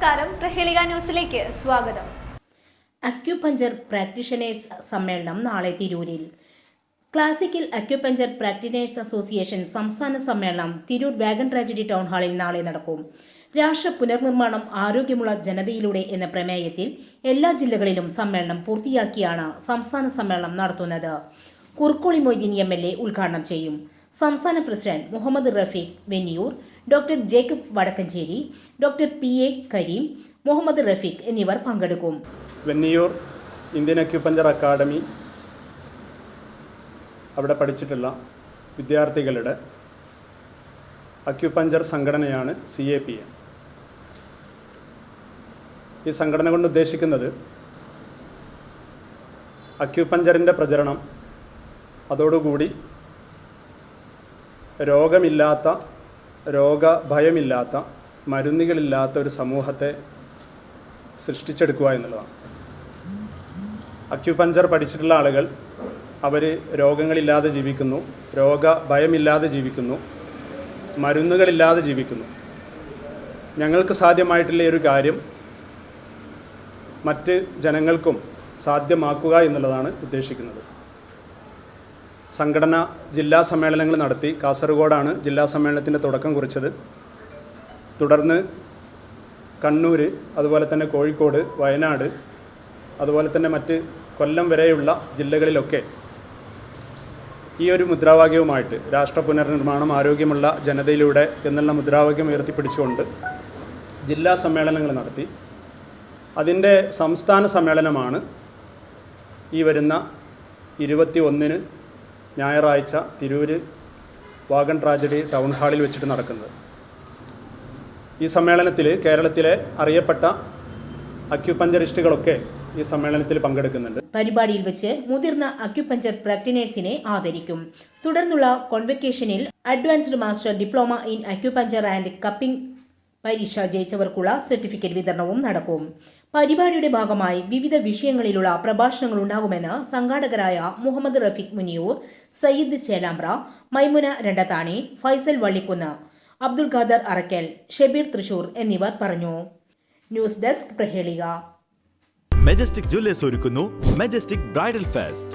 നമസ്കാരം. പ്രഹേളിക ന്യൂസിലേക്ക് സ്വാഗതം. അക്യുപഞ്ചർ പ്രാക്ടീഷണേഴ്സ് സമ്മേളനം നാളെ തിരൂരിൽ. ക്ലാസിക്കൽ അക്യുപഞ്ചർ പ്രാക്ടീഷണേഴ്സ് അസോസിയേഷൻ സംസ്ഥാന സമ്മേളനം തിരൂർ വാഗൺ ട്രാജഡി ടൗൺ ഹാളിൽ നാളെ നടക്കും. രാഷ്ട്ര പുനർനിർമ്മാണം ആരോഗ്യമുള്ള ജനതയിലൂടെ എന്ന പ്രമേയത്തിൽ എല്ലാ ജില്ലകളിലും സമ്മേളനം പൂർത്തിയാക്കിയാണ് സംസ്ഥാന സമ്മേളനം നടത്തുന്നത്. Kurukkoli Moideen M L A ഉദ്ഘാടനം ചെയ്യും. സംസ്ഥാന president Muhammad Rafeeq Venniyur doctor Jacob Vadakkanchery doctor P A Kareem Muhammad Rafeeq എന്നിവർ പങ്കെടുക്കും. വെന്നിയൂർ ഇന്ത്യൻ അക്യുപഞ്ചർ അക്കാദമി അവിടെ പഠിച്ചിട്ടുള്ള വിദ്യാർത്ഥികളുടെ അക്യുപഞ്ചർ സംഘടനയാണ് സി എ പി എ. ഈ സംഘടന കൊണ്ട് ഉദ്ദേശിക്കുന്നത് അക്യുപഞ്ചറിന്റെ പ്രചരണം അതോടുകൂടി രോഗമില്ലാത്ത രോഗഭയമില്ലാത്ത മരുന്നുകളില്ലാത്ത ഒരു സമൂഹത്തെ സൃഷ്ടിച്ചെടുക്കുക എന്നുള്ളതാണ്. അക്യുപഞ്ചർ പഠിച്ചിട്ടുള്ള ആളുകൾ അവർ രോഗങ്ങളില്ലാതെ ജീവിക്കുന്നു രോഗഭയമില്ലാതെ ജീവിക്കുന്നു മരുന്നുകളില്ലാതെ ജീവിക്കുന്നു. ഞങ്ങൾക്ക് സാധ്യമായിട്ടുള്ള ഒരു കാര്യം മറ്റ് ജനങ്ങൾക്കും സാധ്യമാക്കുക എന്നുള്ളതാണ് ഉദ്ദേശിക്കുന്നത്. സംഘടന ജില്ലാ സമ്മേളനങ്ങൾ നടത്തി കാസർഗോഡാണ് ജില്ലാ സമ്മേളനത്തിന്റെ തുടക്കം കുറിച്ചത്. തുടർന്ന് കണ്ണൂർ അതുപോലെ തന്നെ കോഴിക്കോട് വയനാട് അതുപോലെ തന്നെ മറ്റ് കൊല്ലം വരെയുള്ള ജില്ലകളിലൊക്കെ ഈ ഒരു മുദ്രാവാക്യവുമായിട്ട് രാഷ്ട്ര പുനർനിർമ്മാണം ആരോഗ്യമുള്ള ജനതയിലൂടെ എന്നുള്ള മുദ്രാവാക്യം ഉയർത്തിപ്പിടിച്ചുകൊണ്ട് ജില്ലാ സമ്മേളനങ്ങൾ നടത്തി. അതിന്റെ സംസ്ഥാന സമ്മേളനമാണ് ഈ വരുന്ന ഇരുപത്തി ഒന്നിന് ഞായറാഴ്ച തിരൂര് വാഗൺ ട്രാജഡി ടൗൺ ഹാളിൽ വെച്ചിട്ട് നടക്കുന്നത്. ഈ സമ്മേളനത്തിൽ കേരളത്തിലെ അറിയപ്പെട്ട അക്യുപഞ്ചറിസ്റ്റുകളൊക്കെ ഈ സമ്മേളനത്തിൽ പങ്കെടുക്കുന്നുണ്ട്. പരിപാടിയിൽ വെച്ച് മുതിർന്ന അക്യുപഞ്ചർ പ്രാക്ടീനേഴ്സിനെ ആദരിക്കും. തുടർന്നുള്ള കോൺവെക്കേഷനിൽ advanced master diploma in acupuncture and cupping പരീക്ഷ ജയിച്ചവർക്കുള്ള സർട്ടിഫിക്കറ്റ് വിതരണവും നടക്കും. പരിപാടിയുടെ ഭാഗമായി വിവിധ വിഷയങ്ങളിലുള്ള പ്രഭാഷണങ്ങൾ ഉണ്ടാകുമെന്ന് സംഘാടകരായ മുഹമ്മദ് റഫീഖ് മുനിയൂർ സയ്യിദ് ചേലാമ്പ്ര മൈമുന രണ്ടത്താണി ഫൈസൽ വള്ളിക്കുന്ന് അബ്ദുൽ ഖാദർ അറക്കൽ ഷബീർ തൃശൂർ എന്നിവർ പറഞ്ഞു. News desk Prahelika. Majestic Jewellers ഒരുക്കുന്നു. Majestic bridal fest